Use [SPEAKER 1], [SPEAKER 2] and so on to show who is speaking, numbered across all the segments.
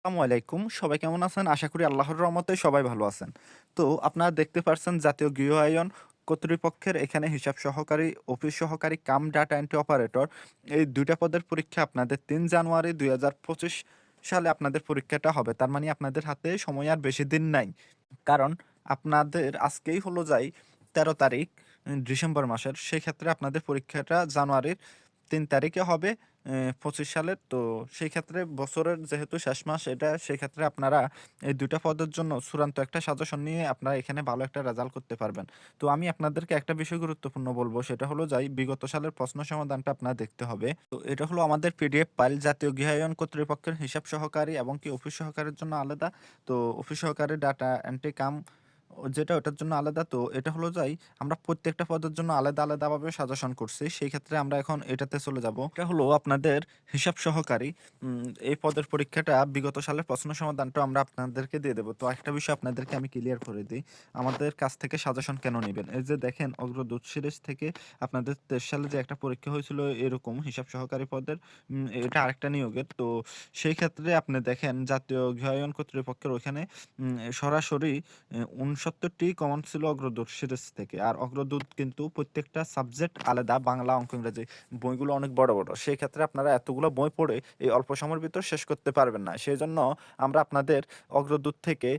[SPEAKER 1] আসসালামু আলাইকুম। সবাই কেমন আছেন? আশা করি আল্লাহর রহমতে সবাই ভালো আছেন। তো আপনারা দেখতে পাচ্ছেন জাতীয় গৃহ আয়ন কর্তৃপক্ষের এখানে হিসাব সহকারী, অফিস সহকারী, কাম ডাটা এন্ট্রি অপারেটর। এই দুইটা পদের পরীক্ষা আপনাদের তিন জানুয়ারি দুই হাজার পঁচিশ সালে আপনাদের পরীক্ষাটা হবে। তার মানে আপনাদের হাতে সময় আর বেশি দিন নাই। কারণ আপনাদের আজকেই হলো যাই তেরো তারিখ ডিসেম্বর মাসের। সেই ক্ষেত্রে আপনাদের পরীক্ষাটা জানুয়ারির তিন তারিখে হবে পঁচিশ সালের। তো সেই ক্ষেত্রে বছরের যেহেতু শেষ মাস, এটা সেই ক্ষেত্রে আপনারা এই দুইটা পদের জন্য চূড়ান্ত একটা সাজেশন নিয়ে আপনারা এখানে ভালো একটা রেজাল্ট করতে পারবেন। তো আমি আপনাদেরকে একটা বিষয় গুরুত্বপূর্ণ বলব, সেটা হলো যাই, বিগত সালের প্রশ্ন সমাধানটা আপনার দেখতে হবে। তো এটা হলো আমাদের পিডিএফ ফাইল জাতীয় গৃহায়ন কর্তৃপক্ষের হিসাব সহকারী এবং কি অফিস সহকারীর জন্য আলাদা। তো অফিস সহকারী ডাটা এন্ট্রি কাম যেটা ওটার জন্য আলাদা তো এটা হলো যাই আমরা প্রত্যেকটা পদের জন্য আলাদা আলাদাভাবে সাজেশন করছি। সেই ক্ষেত্রে আমরা এখন এটাতে চলে যাব। এটা হলো আপনাদের হিসাব সহকারী এই পদের পরীক্ষাটা বিগত সালের প্রশ্ন সমাধানটা আমরা আপনাদেরকে দিয়ে দেবো। তো একটা বিষয় আপনাদেরকে আমি ক্লিয়ার করে দিই আমাদের কাছ থেকে সাজেশন কেন নেবেন? এই যে দেখেন অগ্রদূত সিরিজ থেকে আপনাদের তেইশ সালে যে একটা পরীক্ষা হয়েছিল এরকম হিসাব সহকারী পদের এটা আরেকটা নিয়োগের। তো সেই ক্ষেত্রে আপনি দেখেন জাতীয় গৃহায়ন কর্তৃপক্ষের ওইখানে উম, সরাসরি উনসত্তরটি কমন ছিল অগ্রদূত সিরিজ থেকে। আর অগ্রদূত কিন্তু প্রত্যেকটা সাবজেক্ট আলাদা, বাংলা, অঙ্ক, ইংরেজি বইগুলো অনেক বড় বড়। সেই ক্ষেত্রে আপনারা এতগুলো বই পড়ে এই অল্প সময়ের ভিতর শেষ করতে পারবেন না। সেই জন্য আমরা আপনাদের অগ্রদূত থেকে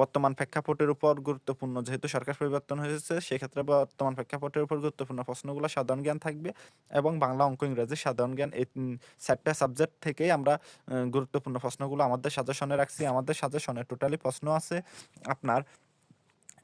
[SPEAKER 1] বর্তমান প্রেক্ষাপটের উপর গুরুত্বপূর্ণ যেহেতু সরকার পরিবর্তন হয়েছে সেক্ষেত্রে বর্তমান প্রেক্ষাপটের উপর গুরুত্বপূর্ণ প্রশ্নগুলো সাধারণ জ্ঞান থাকবে এবং বাংলা, অঙ্ক, ইংরেজি সাধারণ জ্ঞান এই চারটা সাবজেক্ট থেকেই আমরা গুরুত্বপূর্ণ প্রশ্নগুলো আমাদের সাজেশনে রাখছি। আমাদের সাজেশনে টোটালি প্রশ্ন আছে। আপনার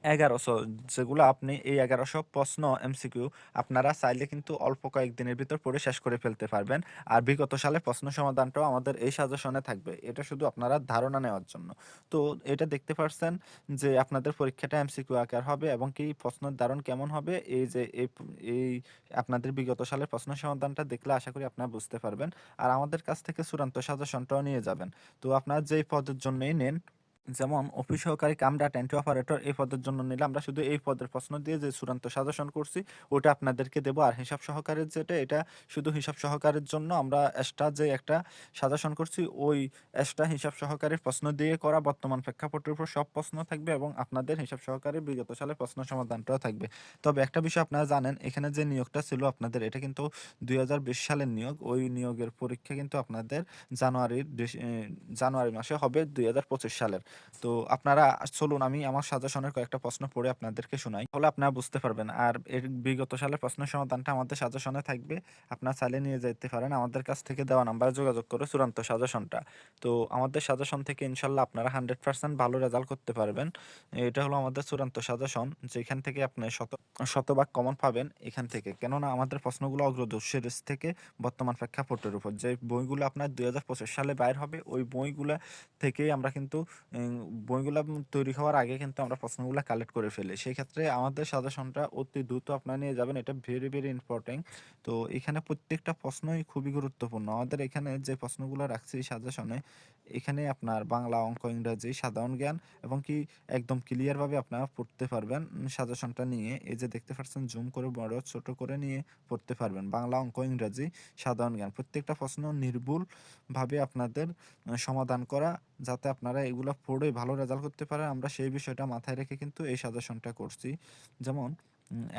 [SPEAKER 1] এগারোশো যেগুলো আপনি এই এগারোশো প্রশ্ন এমসিকিউ আপনারা চাইলে কিন্তু অল্প কয়েকদিনের ভিতর পড়ে শেষ করে ফেলতে পারবেন। আর বিগত সালে প্রশ্ন সমাধানটাও আমাদের এই সাজেশনে থাকবে। এটা শুধু আপনারা ধারণা নেওয়ার জন্য। তো এটা দেখতে পারছেন যে আপনাদের পরীক্ষাটা এমসিকিউ আকার হবে এবং কি প্রশ্নের ধারণ কেমন হবে? এই যে এই আপনাদের বিগত সালের প্রশ্ন সমাধানটা দেখলে আশা করি আপনারা বুঝতে পারবেন। আর আমাদের কাছ থেকে চূড়ান্ত সাজেশনটাও নিয়ে যাবেন। তো আপনারা যেই পদের জন্যই নেন যেমন, অফিস সহকারী কাম ডাটা এন্ট্রি অপারেটর এই পদের জন্য নিলে আমরা শুধু এই পদের প্রশ্ন দিয়ে যে চূড়ান্ত সাজেশন করছি, ওটা আপনাদেরকে দেবো। আর হিসাব সহকারের যেটা, এটা শুধু হিসাব সহকারের জন্য আমরা এক্সট্রা যে একটা সাজেশন করছি, ওই এক্সট্রা হিসাব সহকারীর প্রশ্ন দিয়ে করা বর্তমান প্রেক্ষাপটের উপর সব প্রশ্ন থাকবে এবং আপনাদের হিসাব সহকারীর বিগত সালের প্রশ্ন সমাধানটাও থাকবে। তবে একটা বিষয় আপনারা জানেন, এখানে যে নিয়োগটা ছিল আপনাদের, এটা কিন্তু দুই হাজার বিশ সালের নিয়োগ। ওই নিয়োগের পরীক্ষা কিন্তু আপনাদের জানুয়ারির জানুয়ারি মাসে হবে দুই হাজার পঁচিশ সালের। তো আপনারা চলুন, আমি আমার সাজেশনের কয়েকটা প্রশ্ন পড়ে আপনাদেরকে শোনাই। তাহলে আপনারা বুঝতে পারবেন, আর এর বিগত সালের প্রশ্ন সমাধানটা আমাদের সাজেশনে থাকবে। আপনারা চাইলে নিয়ে যেতে পারেন, আমাদের কাছ থেকে দেওয়া নাম্বারে যোগাযোগ করে চূড়ান্ত সাজেশনটা। তো আমাদের সাজেশন থেকে ইনশাল্লাহ আপনারা হান্ড্রেড পার্সেন্ট ভালো রেজাল্ট করতে পারবেন। এটা হলো আমাদের চূড়ান্ত সাজেশন, যেখান থেকে আপনি শত, শতভাগ কমন পাবেন এখান থেকে। কেননা আমাদের প্রশ্নগুলো অগ্রদূত সিরিজ থেকে বর্তমান প্রেক্ষাপটের উপর। যে বইগুলো আপনার দুই সালে বাইর হবে, ওই বইগুলো থেকেই আমরা কিন্তু বইগুলা তৈরি হওয়ার আগে কিন্তু আমরা প্রশ্নগুলো কালেক্ট করে ফেলি। সেই ক্ষেত্রে আমাদের সাজেশনটা অতি দ্রুত আপনারা নিয়ে যাবেন। এটা ভেরি ভেরি ইম্পর্টেন্ট তো এখানে প্রত্যেকটা প্রশ্নই খুবই গুরুত্বপূর্ণ। আমাদের এখানে যে প্রশ্নগুলো রাখছি সাজেশনে এখানে আপনার বাংলা অঙ্ক, ইংরাজি, সাধারণ জ্ঞান এবং কি একদম ক্লিয়ারভাবে আপনারা পড়তে পারবেন সাজেশনটা নিয়ে। এই যে দেখতে পাচ্ছেন জুম করে বড়, ছোট করে নিয়ে পড়তে পারবেন। বাংলা অঙ্ক, ইংরাজি, সাধারণ জ্ঞান। প্রত্যেকটা প্রশ্ন নির্ভুল ভাবে আপনাদের সমাধান করা যাতে আপনারা এগুলো পড়ে ভালো রেজাল্ট করতে পারেন, আমরা সেই বিষয়টা মাথায় রেখে কিন্তু এই সাজেশনটা করছি। যেমন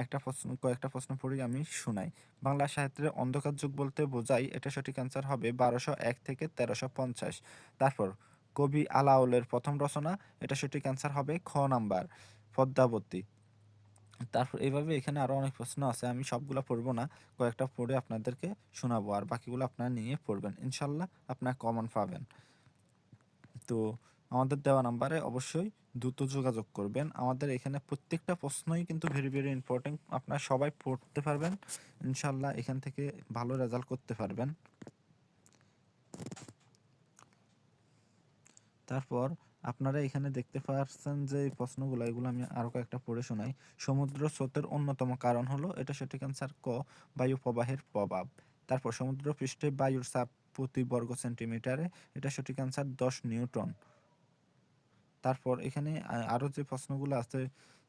[SPEAKER 1] একটা প্রশ্ন, কয়েকটা প্রশ্ন পড়ি আমি শোনাই। বাংলা সাহিত্যের অন্ধকার যুগ বলতে বোঝাই এটা সঠিক অ্যান্সার হবে বারোশো এক থেকে তেরোশো পঞ্চাশ। তারপর, কবি আলাউলের প্রথম রচনা, এটা সঠিক অ্যান্সার হবে খ নাম্বার, পদ্মাবতী। তারপর এইভাবে এখানে আরও অনেক প্রশ্ন আছে, আমি সবগুলো পড়ব না, কয়েকটা পড়ে আপনাদেরকে শোনাবো, আর বাকিগুলো আপনারা নিয়ে পড়বেন। ইনশাল্লাহ আপনারা কমন পাবেন। তো আমাদের দেওয়া নাম্বারে অবশ্যই দ্রুত যোগাযোগ করবেন। আমাদের এখানে প্রত্যেকটা প্রশ্নই কিন্তু ভেরি ভেরি ইম্পর্টেন্ট আপনারা সবাই পড়তে পারবেন। ইনশাল্লাহ এখান থেকে ভালো রেজাল্ট করতে পারবেন। তারপর আপনারা এখানে দেখতে পাচ্ছেন যে প্রশ্নগুলো, এগুলো আমি আরও কয়েকটা পড়ে শোনাই। সমুদ্র স্রোতের অন্যতম কারণ হলো, এটা সঠিক অ্যান্সার ক, বায়ু প্রবাহের প্রভাব। তারপর সমুদ্র পৃষ্ঠে বায়ুর চাপ প্রতি বর্গ সেন্টিমিটারে, এটা সঠিক অ্যান্সার দশ নিউটন তারপর এখানে আরও যে প্রশ্নগুলো আছে,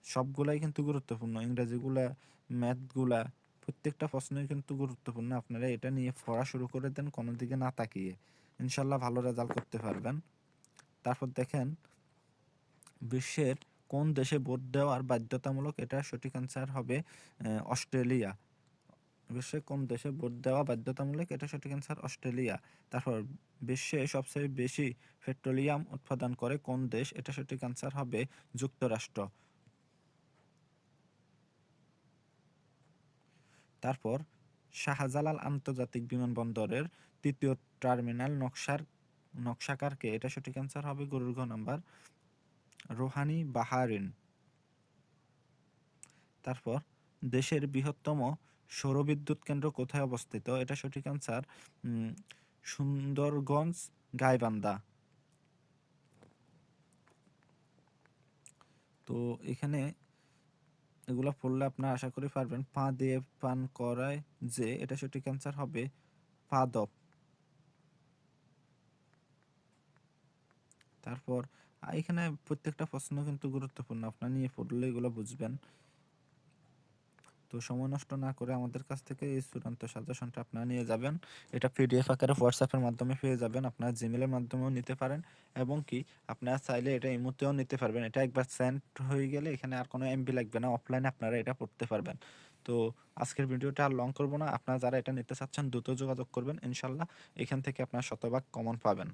[SPEAKER 1] সবগুলাই কিন্তু গুরুত্বপূর্ণ। ইংরেজিগুলা, ম্যাথগুলা, প্রত্যেকটা প্রশ্নই কিন্তু গুরুত্বপূর্ণ। আপনারা এটা নিয়ে পড়া শুরু করে দেন কোনো দিকে না তাকিয়ে। ইনশাল্লাহ ভালো রেজাল্ট করতে পারবেন। তারপর দেখেন, বিশ্বের কোন দেশে ভোট দেওয়ার বাধ্যতামূলক এটা সঠিক অ্যান্সার হবে অস্ট্রেলিয়া। বিশ্বে কোন দেশে ভোট দেওয়া বাধ্যতামূলক, এটা সঠিক অ্যান্সার অস্ট্রেলিয়া। তারপর, বিশ্বে সবচেয়ে বেশি পেট্রোলিয়াম উৎপাদন করে কোন দেশ, এটা সঠিক অ্যান্সার হবে যুক্তরাষ্ট্র। তারপর, শাহজালাল আন্তর্জাতিক বিমানবন্দরের তৃতীয় টার্মিনাল নকশার, নকশাকারকে, এটা সঠিক অ্যান্সার হবে গরুর নাম্বার, রোহানি বাহারিন। তারপর, দেশের বৃহত্তম সৌরবিদ্যুৎ কেন্দ্র কোথায় অবস্থিত? এটা সঠিক অ্যান্সার সুন্দরগঞ্জ, গাইবান্ধা। তো এখানে এগুলো পড়লে আপনারা আশা করি পারবেন। পা দিয়ে পান করায় যে এটা সঠিক অ্যান্সার হবে পাদপ। তারপর এখানে প্রত্যেকটা প্রশ্ন কিন্তু গুরুত্বপূর্ণ। আপনারা নিয়ে পড়লে এগুলো বুঝবেন। তো সময় নষ্ট না করে আমাদের কাছ থেকে এই চূড়ান্ত সাজেশনটা আপনারা নিয়ে যাবেন। এটা পিডিএফ আকারে হোয়াটসঅ্যাপের মাধ্যমে পেয়ে যাবেন, আপনারা জিমেলের মাধ্যমেও নিতে পারেন এবং কি আপনারা চাইলে এটা ইমোতেও নিতে পারবেন। এটা একবার সেন্ড হয়ে গেলে এখানে আর কোনো এমবি লাগবে না অফলাইনে আপনারা এটা পড়তে পারবেন। তো আজকের ভিডিওটা আর লং করব না, আপনারা যারা এটা নিতে চাচ্ছেন দ্রুত যোগাযোগ করবেন, ইনশাল্লাহ এখান থেকে আপনারা শতভাগ কমন পাবেন।